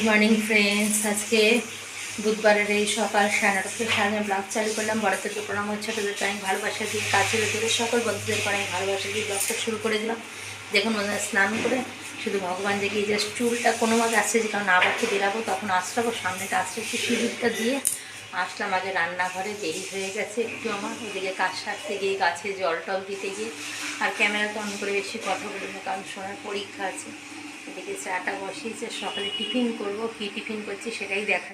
Good morning friends আজকে বুধবারের এই সকাল সাড়ে নটা সাড়ে নয় ব্লগ চালু করলাম। বড়দেরকে প্রণাম ছোটোদেরকে আমি ভালোবাসা দিই কাছের দূরে সকল বন্ধুদেরকে অনেক ভালোবাসা দিয়ে ব্লগটা শুরু করে দিলাম। দেখুন ওদের স্নান করে শুধু ভগবান দেখি জাস্ট চুলটা কোনো মতে আসছে যে কারণ আবারকে বেরাবো, তখন আসলাবো সামনেটা আসছে একটু সিঁদুরটা দিয়ে আসলাম। আগে রান্নাঘরে দেরি হয়ে গেছে একটু আমার। ওদিকে কাজ সারতে গিয়ে গাছে জল টল দিতে গিয়ে আর ক্যামেরাটা অন করে বেশি কথা বলি না, কারণ সোনার পরীক্ষা আছে। এদিকে চাটা বসিয়েছে সকালে টিফিন করব, কী টিফিন করছি সেটাই দেখা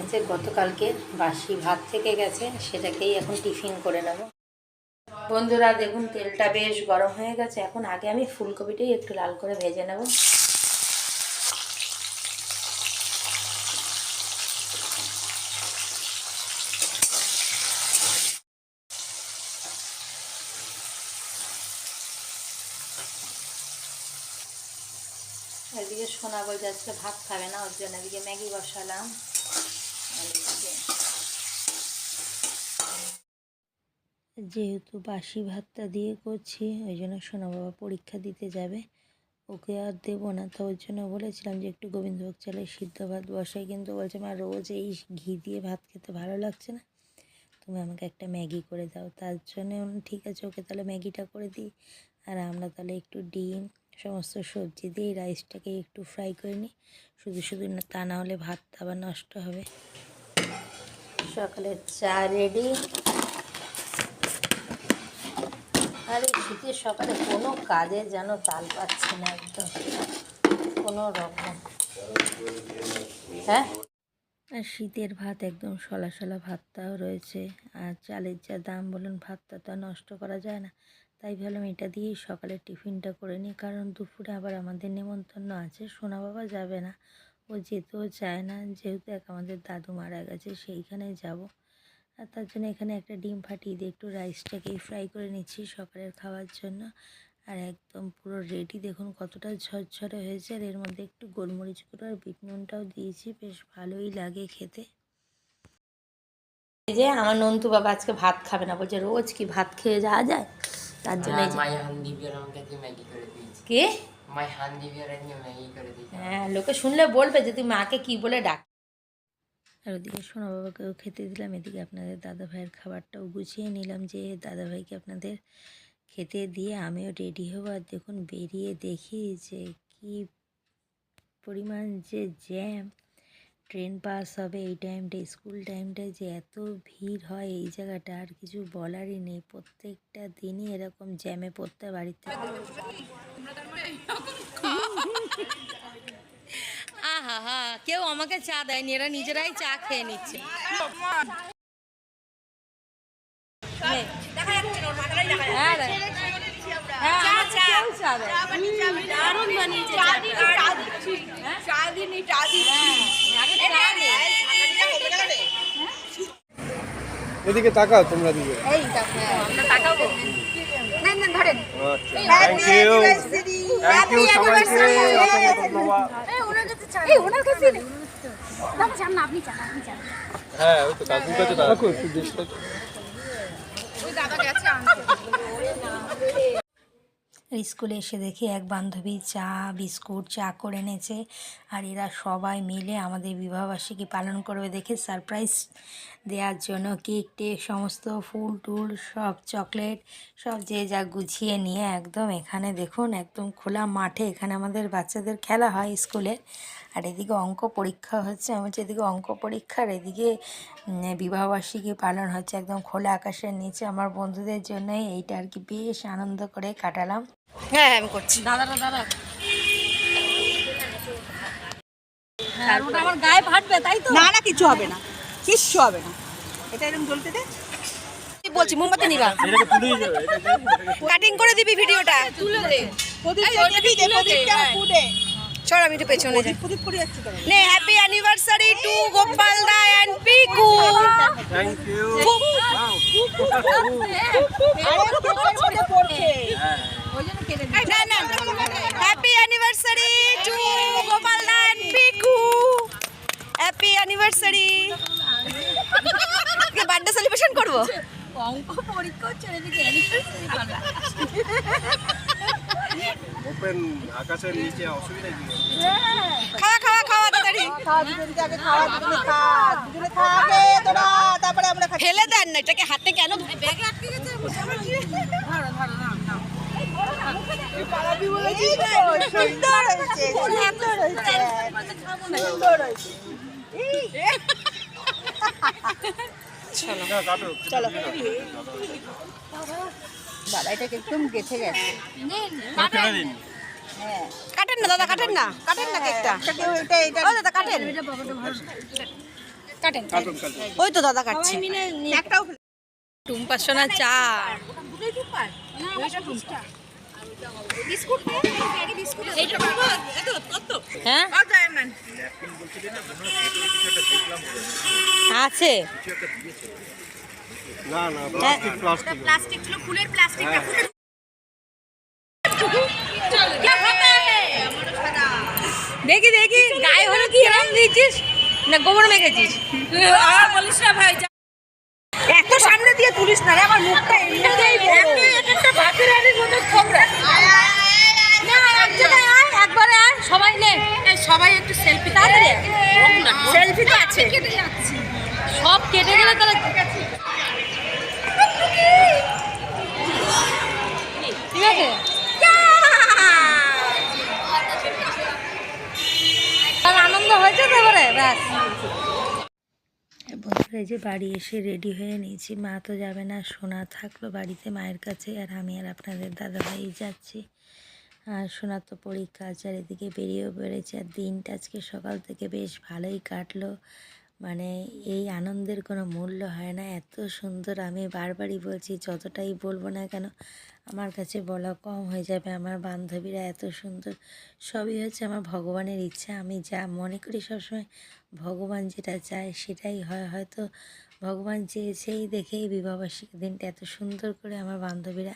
আছে গতকালকে বাসি ভাত থেকে গেছে, সেটাকেই এখন টিফিন করে নেব। বন্ধুরা, দেখুন, তেলটা বেশ গরম হয়ে গেছে। এখন আগে আমি ফুলকপিটাই একটু লাল করে ভেজে নেব। এদিকে সোনা বলছে আজকে ভাত খাবে না, ওর জন্য এদিকে ম্যাগি বসালাম। যেহেতু বাসি ভাতটা দিয়ে করছি, ওই জন্য সোনা বাবা পরীক্ষা দিতে যাবে। ওকে আর দেবো না, তো ওর জন্য বলেছিলাম যে একটু গোবিন্দভোগ চালের সিদ্ধ ভাত বসাই, কিন্তু বলছে, মা, রোজ এই ঘি দিয়ে ভাত খেতে ভালো লাগছে না। তুমি আমাকে একটা ম্যাগি করে দাও। তার জন্য ঠিক আছে, ওকে তাহলে ম্যাগিটা করে দিই। আর আমরা তাহলে একটু ডিম সমস্ত সবজি দিয়ে রাইসটাকে একটু ফ্রাই করে নিই। শুধু শুধু তা না হলে ভাতটা আবার নষ্ট হবে। সকালের চা রেডি। আর এই শীতের সকালে কোনো কাজে যেন তাল পাচ্ছে না একদম। কোনো রকম। হ্যাঁ? আর শীতের ভাত একদম সলা সলা ভাতটাও রয়েছে। আর চালের যা দাম বলুন, ভাতটা তো নষ্ট করা যায় না। তাই ভাবলাম এটা দিয়েই সকালে টিফিনটা করে নিই। কারণ দুপুরে আবার আমাদের নেমন্তন্ন আছে। সোনা বাবা যাবে না। ও যেতেও চায় না। যেহেতু এক আমাদের দাদু মারা গেছে, সেইখানে যাব। আর তার জন্য এখানে একটা ডিম ফাটিয়ে দিয়ে একটু রাইসটাকেই ফ্রাই করে নিচ্ছি সকালের খাওয়ার জন্য। আর একদম পুরো রেডি দেখুন কতটা ঝরঝরে হয়েছে। আর এর মধ্যে একটু গোলমরিচ গুঁড়ো আর বিট নুনটাও দিয়েছি। বেশ ভালোই লাগে খেতে। যে আমার নন্তু বাবা আজকে ভাত খাবে না। বলছে, রোজ কি ভাত খেয়ে যাওয়া যায়? তার জন্য করে দিয়েছে কে? হ্যাঁ লোকে শুনলে বলবে যে তুই মাকে কি বলে ডাক আর ওদিকে সোনা বাবাকেও খেতে দিলাম এদিকে আপনাদের দাদা ভাইয়ের খাবারটাও গুছিয়ে নিলাম যে দাদা ভাইকে আপনাদের খেতে দিয়ে আমিও রেডি হব। আর দেখুন বেরিয়ে দেখি যে কি পরিমাণ যে জ্যাম ট্রেন পাস হবে এই টাইমটা স্কুল টাইমটায় যে এত ভিড় হয় এই জায়গাটা আর কিছু বলারই নেই। প্রত্যেকটা দিনই এরকম জ্যামে পড়তে বাড়িতে। আহা হা কেউ আমাকে চা দেয়নি এরা নিজেরাই চা খেয়ে নিচ্ছে নে। হ্যাঁ রে। হ্যাঁ, আমাকে কেউ চা। দারুণ বানিয়েছে। হ্যাঁ? হ্যাঁ। এদিকে তাকাও তোমরা দিকে আমরা থ্যাংক ইউ থ্যাংক ইউ সবাইকে। অসংখ্য ধন্যবাদ হ্যাঁ ওই তো কাকুর কাছে কাকু একটু জিজ্ঞেস করো। আর স্কুলে এসে দেখি এক বান্ধবী চা, বিস্কুট, চা করে এনেছে। আর এরা সবাই মিলে আমাদের বিবাহবার্ষিকী পালন করবে দেখে সারপ্রাইজ দেওয়ার জন্য কেক টেক, সমস্ত ফুল টুল, সব চকলেট, সব যে যা গুছিয়ে নিয়ে একদম এখানে দেখুন, একদম খোলা মাঠে এখানে আমাদের বাচ্চাদের খেলা হয় স্কুলে। আর এদিকে অঙ্ক পরীক্ষা হচ্ছে, আমি বলছি এদিকে অঙ্ক পরীক্ষার এদিকে বিবাহবার্ষিকী পালন হচ্ছে একদম খোলা আকাশের নিচে। আমার বন্ধুদের জন্যই এইটা আর কি বেশ আনন্দ করে কাটালাম। হ্যাঁ আমি করছি। দাদারা দাদা আমার গায়ে ফাটবে তাই তো? না না কিছু হবে না। কিচ্ছু হবে না। এটা এরকম জ্বলতে দে। বলছি মোমবাতি নিবা? কাটিং করে দিবি ভিডিওটা। তুলে দে। চল আমি একটু পেছনে যাই। নে happy anniversary to Gopal da and Piku thank you না না happy anniversary to Gopal da Piku happy anniversary birthday celebration করব অঙ্ক পরীক্ষা হচ্ছে এদিকে anniversary পালা। ওপেন আকাশের নিচে অসুবিধা কি খাওয়া খাওয়া খাওয়া তাড়াতাড়ি খাওয়া খাওয়া দুজনে খা দুজনে খাবে তোরা তারপরে আমরা ফেলে দেন না এটাকে হাতে কেন ধরে ব্যাগে আটকে গেছে সুন্দর হয়েছে সুন্দর হয়েছে সুন্দর হয়েছে কাটো চলো বাবা এটাকে একদম গেছে কাটেন না। দাদা কাটেন। না কাটেন। না কেকটা ও দাদা কাটেন কাটেন কাটুন কাটুন ওই তো দাদা কাটছে। একটাও টুম্পা সোনা চা হ্যাঁ? আছে। না না প্লাস্টিক প্লাস্টিক প্লাস্টিক ছিল ফুলের প্লাস্টিক দেখি দেখি। গায়ে হলো কি রং? দিয়েছিস? না গোবর মেখেছিস? আর বলিস না ভাই এত সামনে দিয়ে তুলিস না আমার মুখটা এমনিতেই বড় একটা ভাতের হাড়ির মতো খবরা। না এক আয় একবারে আয় সবাই নে। সবাই একটু সেলফি তাড়াতাড়ি সেলফি তো আছে। সব কেটে গেলে তাহলে ঠিক আছে। আনন্দ হয়েছে তো এবারে? ব্যাস। বন্ধুরা যে বাড়ি এসে রেডি হয়ে নিয়েছি। মা তো যাবে না, সোনা থাকল বাড়িতে মায়ের কাছে, আর আমি আর আপনাদের দাদাভাই যাচ্ছি। আর সোনার তো পরীক্ষা আছে আর এদিকে বেরিয়েও বেড়েছে আর দিনটা আজকে সকাল থেকে বেশ ভালোই কাটলো। মানে এই আনন্দের কোনো মূল্য হয় না। এত সুন্দর আমি বারবারই বলছি, যতটাই বলব না কেন, আমার কাছে বলা কম হয়ে যাবে। আমার বান্ধবীরা এত সুন্দর, সবই হচ্ছে আমার ভগবানের ইচ্ছা। আমি যা মনে করি সবসময় ভগবান যেটা চায় সেটাই হয়। হয়তো ভগবান চেয়েছেই দেখেই বিবাহবার্ষিকী দিনটা এত সুন্দর করে আমার বান্ধবীরা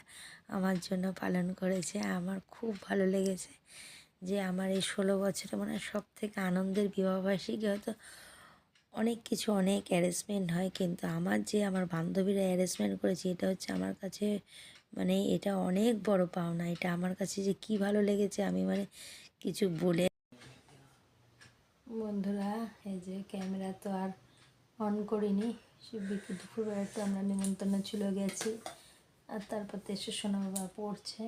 আমার জন্য পালন করেছে। আমার খুব ভালো লেগেছে যে আমার এই ষোলো বছরে মানে সব থেকে আনন্দের বিবাহবার্ষিকী হয়তো অনেক কিছু, অনেক অ্যারেঞ্জমেন্ট হয়। কিন্তু আমার যে আমার বান্ধবীরা অ্যারেঞ্জমেন্ট করেছে, এটা হচ্ছে আমার কাছে মানে এটা অনেক বড় পাওনা। এটা আমার কাছে যে কি ভালো লেগেছে আমি মানে কিছু বলে বন্ধুরা, এই যে ক্যামেরা তো আর অন করিনি। সে বিকেল দুপুরবেলাতে আমরা নিমন্ত্রণ ছিল, গেছি। আর তারপর এসে সোনা বাবা পড়ছে।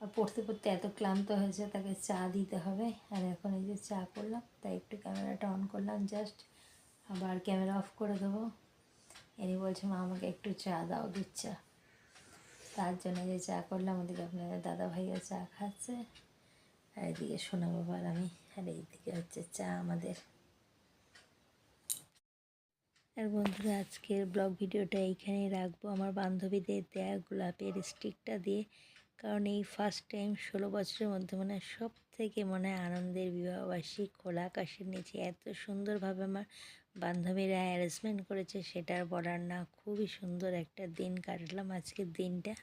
আর পড়তে পড়তে এত ক্লান্ত হয়েছে, তাকে চা দিতে হবে। আর এখন এই যে চা করলাম, তাই একটু ক্যামেরাটা অন করলাম জাস্ট আবার ক্যামেরা অফ করে দেবো। এনি বলছে, মা, আমাকে একটু চা দাও, দুধ চা। তার জন্য যে চা করলাম, ওদিকে আপনাদের দাদা ভাইয়া চা খাচ্ছে। আর এদিকে সোনা বাবা আর আমি, আর এইদিকে হচ্ছে চা আমাদের। আর বন্ধুরা, আজকের ব্লগ ভিডিওটা এইখানেই রাখব। আমার বান্ধবীদের দেয়া গোলাপের স্টিকটা দিয়ে, কারণ এই ফার্স্ট টাইম ষোলো বছরের মধ্যে মানে সব থেকে মনে হয় আনন্দের বিবাহবার্ষিক খোলা আকাশের নিচে। এত সুন্দরভাবে আমার বান্ধবীরা অ্যারেঞ্জমেন্ট করেছে, সেটা আর বলার না। খুবই সুন্দর একটা দিন কাটলাম আজকের দিনটা।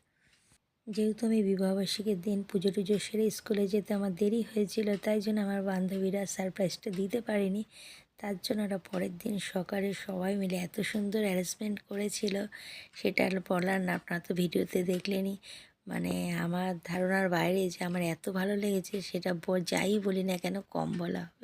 যেহেতু আমি বিবাহবার্ষিকীর দিন পুজো টুজো সেরে স্কুলে যেতে আমার দেরি হয়েছিল, তাই জন্য আমার বান্ধবীরা সারপ্রাইজটা দিতে পারেনি। তার জন্য ওরা পরের দিন সকালে সবাই মিলে এত সুন্দর অ্যারেঞ্জমেন্ট করেছিল, সেটা বলার না। আপনারা তো ভিডিওতে দেখলেনই। মানে আমার ধারণার বাইরে যে আমার এত ভালো লেগেছে, সেটা যাই বলি না কেন, কম বলা হবে।